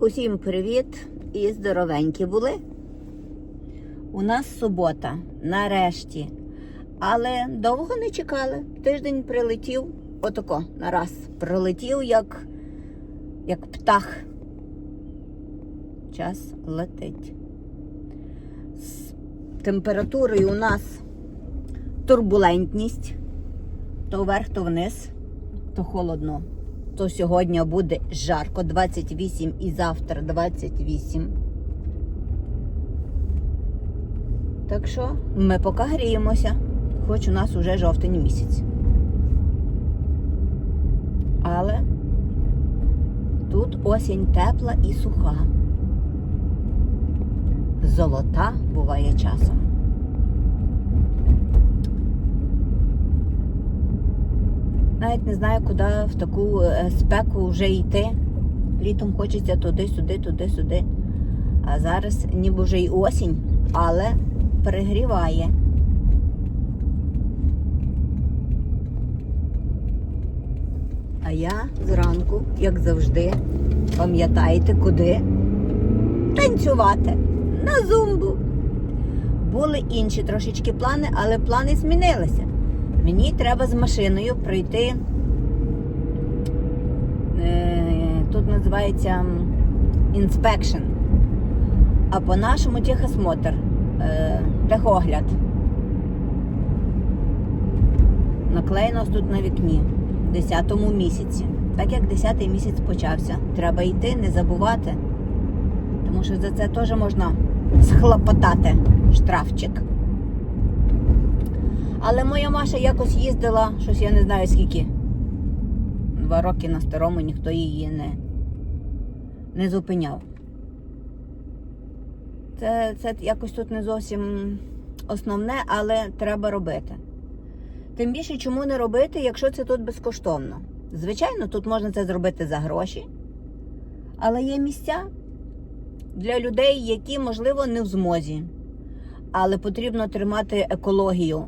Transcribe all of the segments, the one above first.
Усім привіт і здоровенькі були. У нас субота, нарешті. Але довго не чекали. Тиждень прилетів, отако, нараз. Прилетів як, як птах. Час летить. З температурою у нас турбулентність. То вверх, то вниз, то холодно. То сьогодні буде жарко 28 і завтра 28. Так що ми поки гріємося, хоч у нас уже жовтень місяць. Але тут осінь тепла і суха. Золота буває часом. Навіть не знаю, куди в таку е, спеку вже йти. Літом хочеться туди-сюди, туди-сюди. А зараз ніби вже й осінь, але перегріває. А я зранку, як завжди, пам'ятаєте, куди? Танцювати на зумбу. Були інші трошечки плани, але плани змінилися. Мені треба з машиною пройти. е, Тут називається інспекшн. А по-нашому техосмотр, техогляд. Наклеєно тут на вікні, в 10 місяці. Так як 10 місяць почався, треба йти, не забувати. Тому що за це теж можна схлопотати штрафчик. Але моя Маша якось їздила, щось я не знаю скільки. Два роки на старому ніхто її не, не зупиняв. Це, це якось тут не зовсім основне, але треба робити. Тим більше, чому не робити, якщо це тут безкоштовно. Звичайно, тут можна це зробити за гроші, але є місця для людей, які, можливо, не в змозі. Але потрібно тримати екологію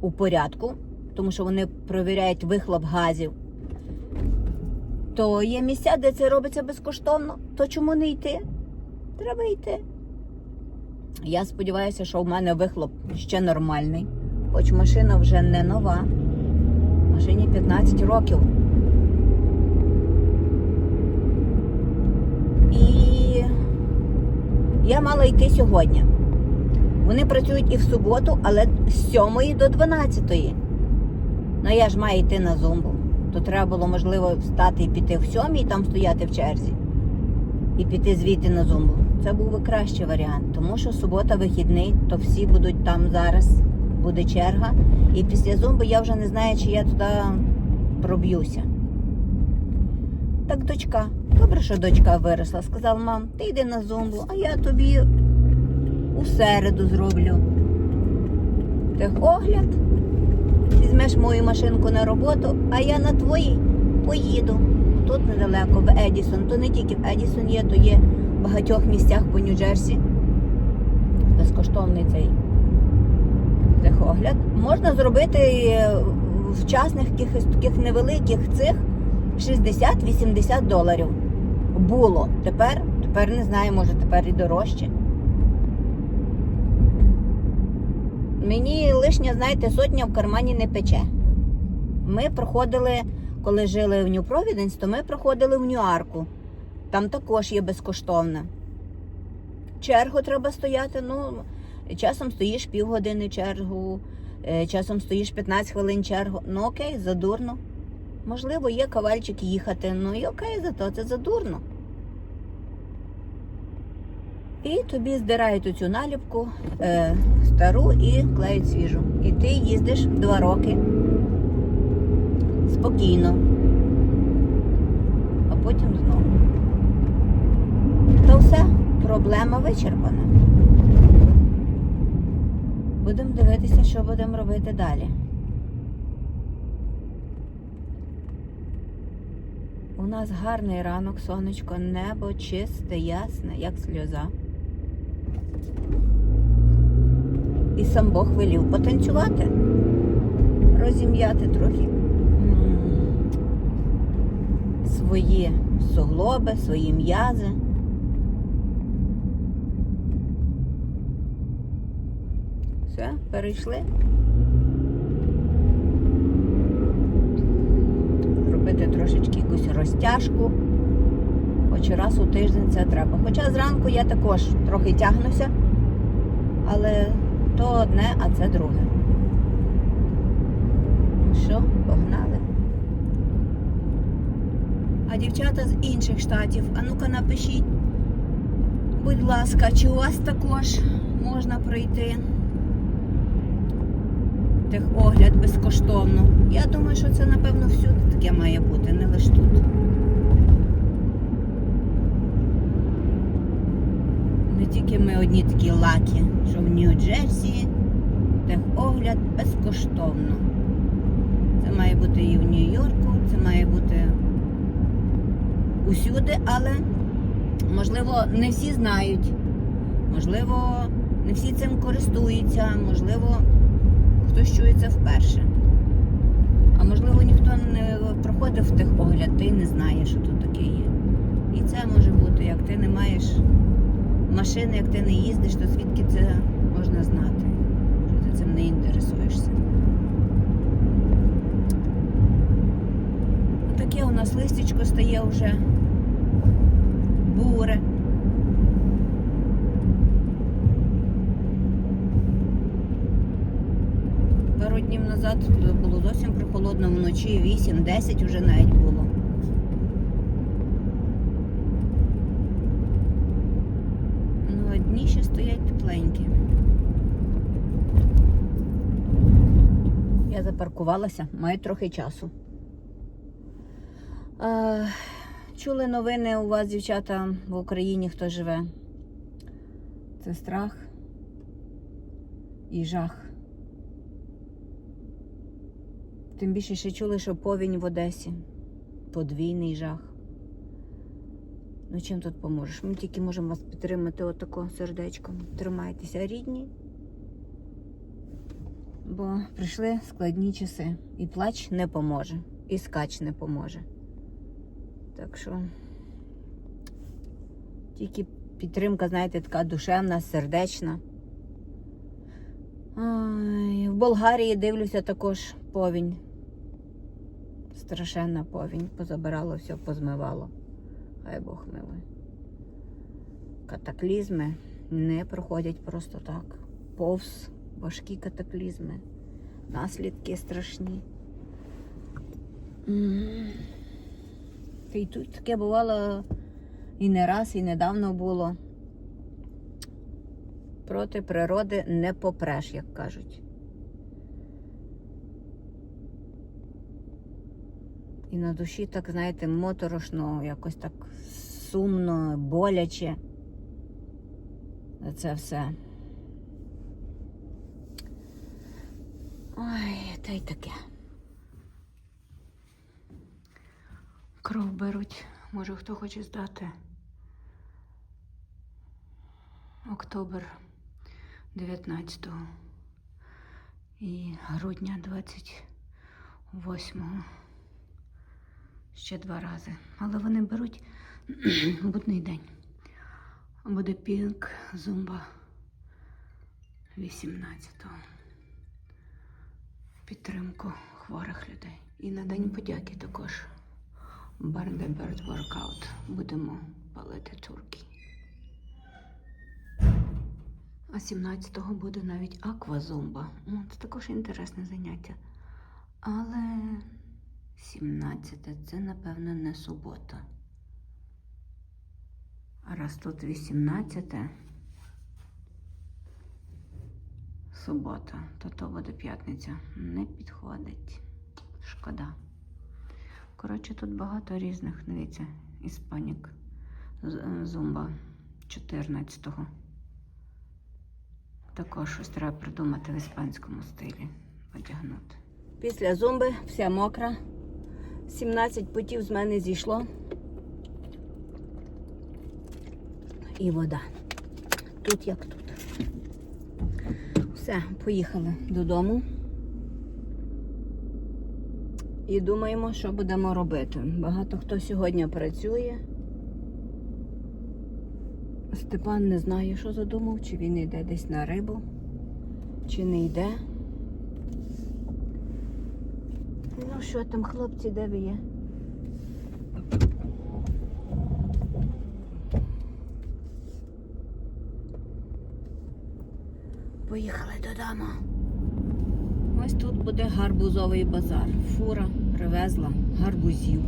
у порядку, тому що вони провіряють вихлоп газів. То є місця, де це робиться безкоштовно. То чому не йти? Треба йти. Я сподіваюся, що в мене вихлоп ще нормальний, хоч машина вже не нова. Машині 15 років. І я мала йти сьогодні. Вони працюють і в суботу, але з 7 до 12. Ну я ж маю йти на зумбу. То треба було, можливо, встати і піти в 7 і там стояти в черзі. І піти звідти на зумбу. Це був би кращий варіант, тому що субота вихідний, то всі будуть там зараз, буде черга. І після зумби я вже не знаю, чи я туди проб'юся. Так дочка, добре, що дочка виросла. Сказала, мам, ти йди на зумбу, а я тобі у середу зроблю. Техогляд. Візьмеш мою машинку на роботу, а я на твоїй поїду. Тут недалеко, в Едісон. То не тільки в Едісон є, то є в багатьох місцях по Нью-Джерсі. Безкоштовний цей техогляд. Можна зробити в частних якихось таких невеликих цих 60-80 доларів. Було. Тепер, тепер не знаю, може тепер і дорожче. Мені лишня, знаєте, сотня в кармані не пече. Ми проходили, коли жили в Нью-Провіденс, то ми проходили в Ньюарку. Там також є безкоштовне. Чергу треба стояти. Ну, часом стоїш півгодини чергу, е, часом стоїш 15 хвилин чергу. Ну окей, задурно. Можливо, є кавальчик їхати. Ну і окей, зато це задурно. І тобі здирають оцю наліпку е, стару і клеють свіжу. І ти їздиш два роки спокійно, а потім знову. То все, проблема вичерпана. Будемо дивитися, що будемо робити далі. У нас гарний ранок, сонечко, небо чисте, ясне, як сльоза. І сам Бог велів потанцювати, розім'яти трохи свої суглоби, свої м'язи. Все, перейшли. Робити трошечки якусь розтяжку. Хоч раз у тиждень це треба. Хоча зранку я також трохи тягнуся, але то одне, а це друге. Ну що, погнали? А дівчата з інших штатів, а ну-ка напишіть, будь ласка, чи у вас також можна пройти техогляд безкоштовно? Я думаю, що це, напевно, всюди таке має бути, не лише тут. Тільки ми одні такі лакі, що в Нью-Джерсі техогляд безкоштовно. Це має бути і в Нью-Йорку, це має бути усюди, але можливо не всі знають, можливо, не всі цим користуються, можливо, хтось чує це вперше. А можливо, ніхто не проходив техогляд, ти не знає, що тут таке є. І це може бути, як ти не маєш машини, як ти не їздиш, то звідки це можна знати, що ти цим не інтересуєшся. Таке у нас листечко стає вже буре. Пару днів назад було зовсім прохолодно, вночі 8-10 вже навіть було. Ну, а дні ще стоять тепленькі. Я запаркувалася, маю трохи часу. Е, Чули новини у вас, дівчата, в Україні хто живе? Це страх і жах. Тим більше ще чули, що повінь в Одесі. Подвійний жах. Ну чим тут поможеш? Ми тільки можемо вас підтримати отако сердечком. Тримайтеся рідні. Бо прийшли складні часи. І плач не поможе, і скач не поможе. Так що тільки підтримка, знаєте, така душевна, сердечна. Ой, в Болгарії дивлюся також повінь. Страшенна повінь. Позабирало все, позмивало. Хай Бог милує. Катаклізми не проходять просто так. Повз важкі катаклізми. Наслідки страшні. Та й тут таке бувало і не раз, і недавно було. Проти природи не попреш, як кажуть. І на душі, так, знаєте, моторошно, якось так сумно, боляче. Це все. Ой, та й таке. Кров беруть. Може хто хоче здати. Октобер 19 і грудня 28 ще два рази. Але вони беруть будний день. Буде пінк зумба 18-го. Підтримку хворих людей. І на День подяки також. The Bird Workout. Будемо палити турки. А 17-го буде навіть аквазумба. Ну, Це також інтересне заняття. Але 17 це, напевно, не субота. А раз тут 18 субота, то то буде п'ятниця. Не підходить. Шкода. Коротше, тут багато різних, дивіться, іспанік. Зумба 14-го. Також щось треба придумати в іспанському стилі. Одягнути. Після зумби вся мокра. 17 путів з мене зійшло. І вода. Тут як тут. Все, поїхали додому. І думаємо, що будемо робити. Багато хто сьогодні працює. Степан не знає, що задумав, чи він йде десь на рибу. Чи не йде? Ну що там, хлопці, де ви є? Поїхали додому. Ось тут буде гарбузовий базар. Фура привезла гарбузів.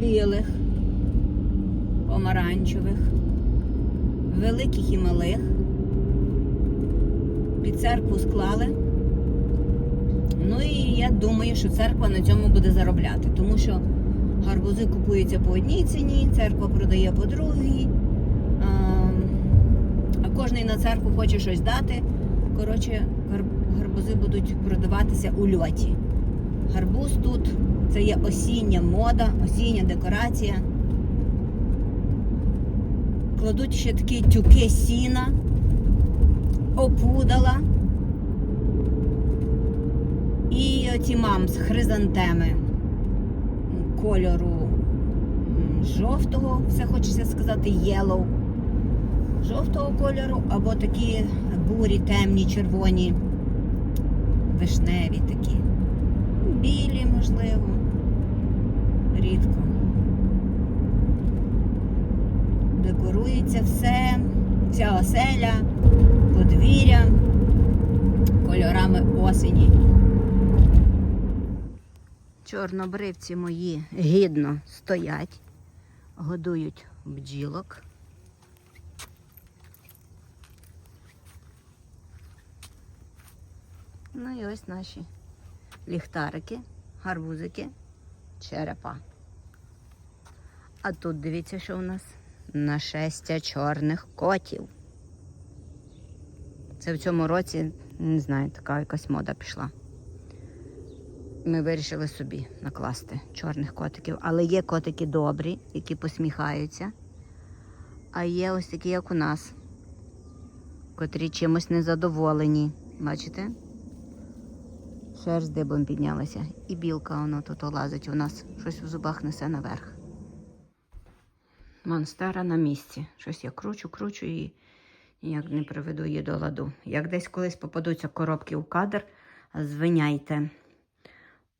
Білих, помаранчевих, великих і малих. Під церкву склали. Ну і я думаю, що церква на цьому буде заробляти, тому що гарбузи купуються по одній ціні, церква продає по другій. Кожний на церкву хоче щось дати. Коротше, гарбузи будуть продаватися у льоті. Гарбуз тут це є осіння мода, осіння декорація. Кладуть ще такі тюки сіна, опудала. І оці мамс, хризантеми кольору жовтого, все хочеться сказати, yellow. Жовтого кольору, або такі бурі, темні, червоні, вишневі такі. Білі, можливо. Рідко. Декорується все, вся оселя, подвір'я кольорами осені. Чорнобривці мої гідно стоять, годують бджілок. Ну і ось наші ліхтарики, гарбузики, черепа. А тут дивіться, що у нас нашестя чорних котів. Це в цьому році, не знаю, така якась мода пішла. Ми вирішили собі накласти чорних котиків. Але є котики добрі, які посміхаються. А є ось такі, як у нас, котрі чимось незадоволені. Бачите? Шерсть дибом піднялася. І білка воно тут лазить у нас. Щось в зубах несе наверх. Монстера на місці. Щось я кручу, кручу і ніяк не приведу її до ладу. Як десь колись попадуться коробки у кадр, звиняйте.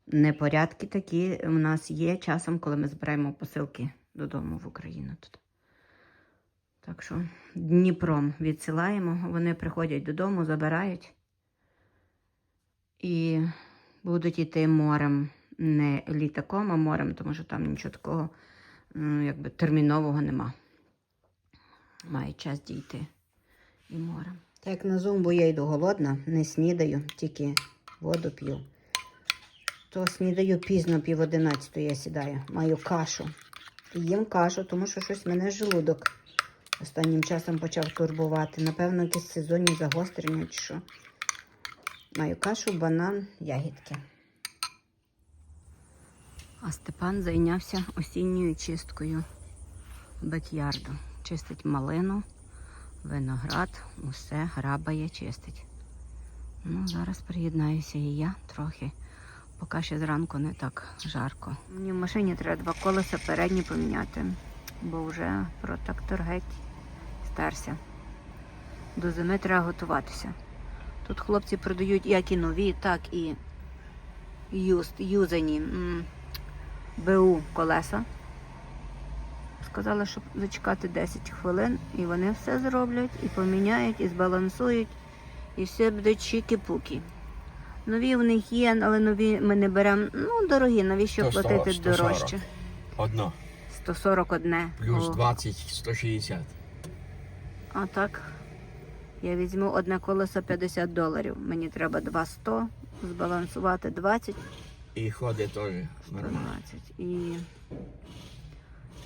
Непорядки такі у нас є часом, коли ми збираємо посилки додому в Україну тут. Так що Дніпром відсилаємо, вони приходять додому, забирають і будуть йти морем, не літаком, а морем, тому що там нічого такого м, якби термінового нема. Має час дійти і морем. Так на зумбу я йду голодна, не снідаю, тільки воду п'ю. То снідаю пізно, пів одинадцятої я сідаю. Маю кашу. Їм кашу, тому що щось мене желудок останнім часом почав турбувати. Напевно, якісь сезонні загострення чи що. Маю кашу, банан, ягідки. А Степан зайнявся осінньою чисткою бекярду. Чистить малину, виноград, усе грабає, чистить. Ну, зараз приєднаюся і я трохи. Поки ще зранку не так жарко. Мені в машині треба два колеса передні поміняти, бо вже протектор геть старся. До зими треба готуватися. Тут хлопці продають як і нові, так і юст, юзані м, БУ колеса. Сказали, щоб зачекати 10 хвилин, і вони все зроблять, і поміняють, і збалансують, і все буде чіки-пуки. Нові в них є, але нові ми не беремо. Ну, дорогі, навіщо 140, платити 140. дорожче? Одно. 141. Плюс О, 20, 160. А так, я візьму одне колесо 50 доларів. Мені треба 200, збалансувати 20, І ходить теж нормально. 12. І,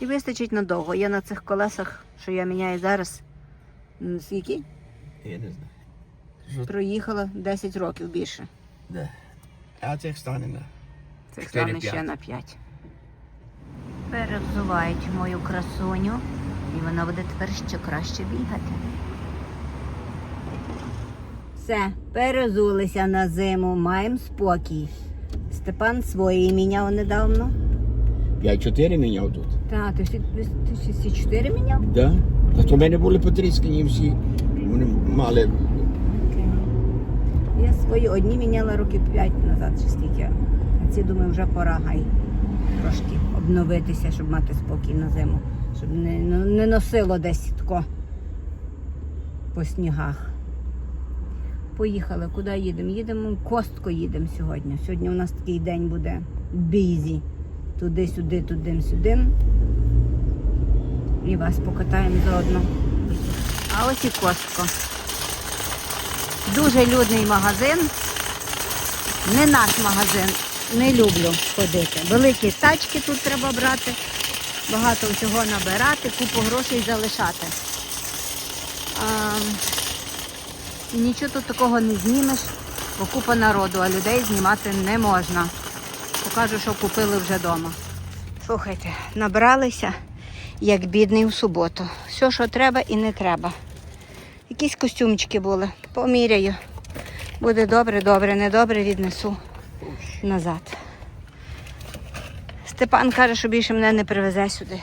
і вистачить надовго. Я на цих колесах, що я міняю зараз, скільки? Я не знаю. Що Проїхала 10 років більше. де? А цих стане на. Чотири, стане ще на 5. Перевзувають мою красуню, і вона буде тепер ще краще бігати. Все, перезулися на зиму, маємо спокій. Степан свої міняв недавно. Я чотири міняв тут. Та, ти всі, ти всі, чотири міняв? Да? А то в мене були потріскані всі. Вони мали. Я свої одні міняла років п'ять назад, чи скільки. А ці думаю, вже пора гай трошки обновитися, щоб мати спокій на зиму. Щоб не, ну, не носило десь тако по снігах. Поїхали, куди їдемо? Їдемо в Костко їдемо сьогодні. Сьогодні у нас такий день буде бізі. Туди-сюди, туди-сюди. І вас покатаємо заодно. А ось і Костко. Дуже людний магазин. Не наш магазин. Не люблю ходити. Великі тачки тут треба брати, багато всього набирати, купу грошей залишати. А, і нічого тут такого не знімеш, бо купа народу, а людей знімати не можна. Покажу, що купили вже вдома. Слухайте, набралися, як бідний у суботу. Все, що треба і не треба. Якісь костюмчики були. Поміряю. Буде добре, добре, не добре віднесу назад. Степан каже, що більше мене не привезе сюди.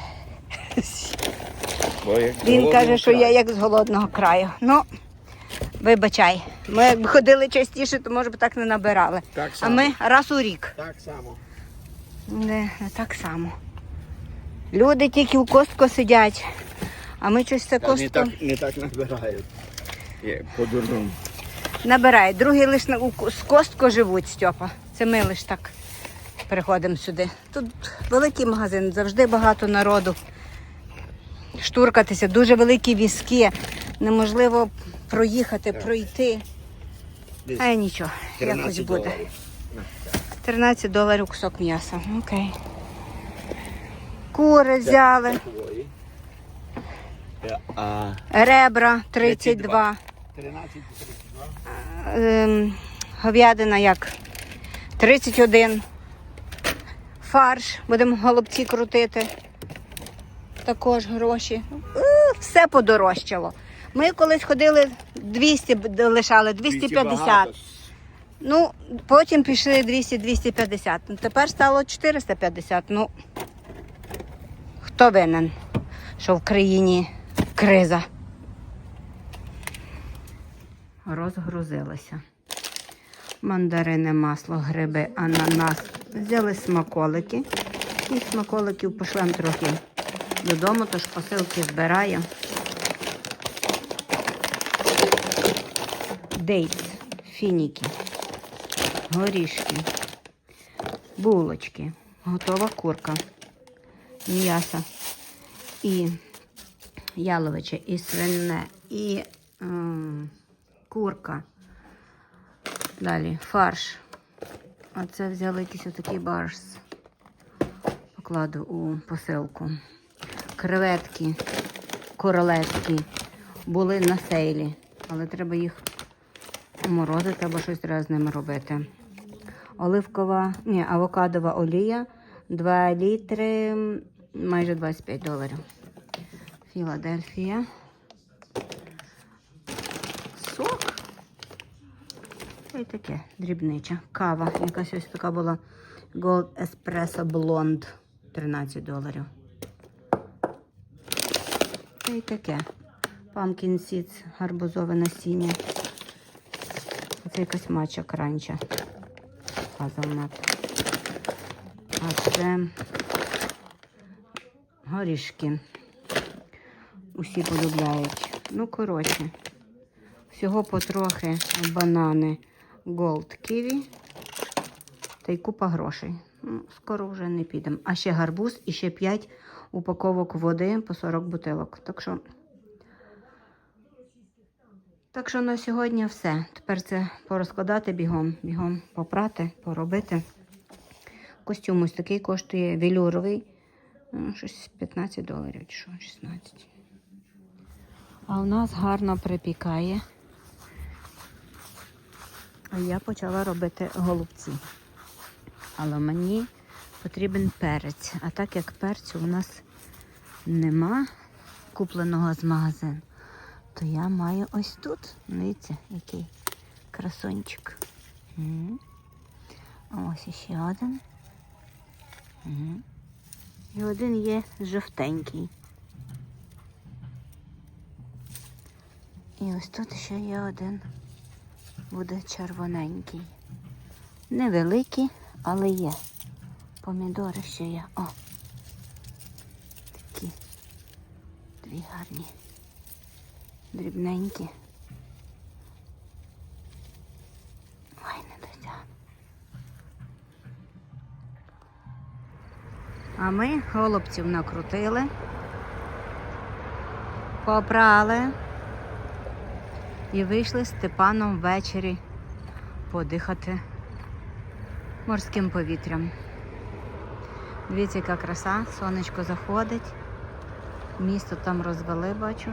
Він каже, що я як з голодного краю. Ну, вибачай. Ми якби ходили частіше, то може б так не набирали. Так А ми раз у рік. Так само. Не, не так само. Люди тільки в костко сидять, а ми щось це Та не так, не так набирають. Є, по-дурному. набирають. Другі лише на- у з костко живуть, Стьопа. Це ми лише так приходимо сюди. Тут великий магазин, завжди багато народу. Штуркатися, дуже великі візки. Неможливо проїхати, пройти. А нічого, якось буде. 13 доларів кусок м'яса. Окей. Кури взяли. Е, ребра 32. 13 32. Ем, говядина як 31. Фарш. Будемо голубці крутити. Також гроші. Е, Все подорожчало. Ми колись ходили 200 лишали, 250. Ну, потім пішли 200-250. Ну, Тепер стало 450. Ну, хто винен, що в країні криза? Розгрузилося. Мандарини, масло, гриби, ананас. Взяли смаколики. І смаколиків пошлем трохи додому, тож посилки збираю. Дейтс, фініки, горішки, булочки, готова курка, м'ясо і яловиче, і свине, і ем, курка. Далі фарш. А це взяли якийсь отакий барс. Покладу у посилку. Креветки, королевські були на сейлі, але треба їх морозити або щось треба з ними робити. Оливкова, ні, авокадова олія 2 літри, майже 25 доларів. Філадельфія. Сок. Та таке дрібнича. Кава. Якась ось така була Gold Espresso Blonde. 13 доларів. Й таке. Pumpkin Seeds, гарбузове насіння. Це якась мача кранча. Казалнат. А це горішки. Усі полюбляють. Ну, коротше. Всього потрохи банани Gold Kiwi та й купа грошей. Ну, скоро вже не підемо. А ще гарбуз і ще 5 упаковок води по 40 бутилок. Так що, так що на сьогодні все. Тепер це порозкладати бігом, бігом попрати, поробити. Костюм ось такий коштує велюровий. ну, Щось 15 доларів чи що, 16. А у нас гарно припікає. Я почала робити голубці. Але мені потрібен перець. А так як перцю у нас нема купленого з магазину, то я маю ось тут. Дивіться, який красончик. Ось іще один. І один є жовтенький. І ось тут ще є один. Буде червоненький. Невеликий, але є. Помідори ще є. О! Такі дві гарні. Дрібненькі. Ой, не дотягну. А ми голубців накрутили, попрали і вийшли з Степаном ввечері подихати морським повітрям. Дивіться, яка краса, сонечко заходить, місто там розвели, бачу.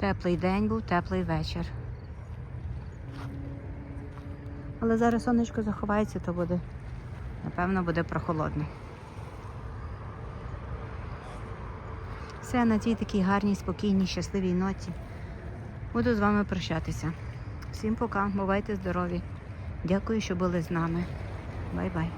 Теплий день був, теплий вечір. Але зараз сонечко заховається, то буде, напевно, буде прохолодно. Все на тій такій гарній, спокійній, щасливій ноті. Буду з вами прощатися. Всім пока, бувайте здорові. Дякую, що були з нами. Бай-бай.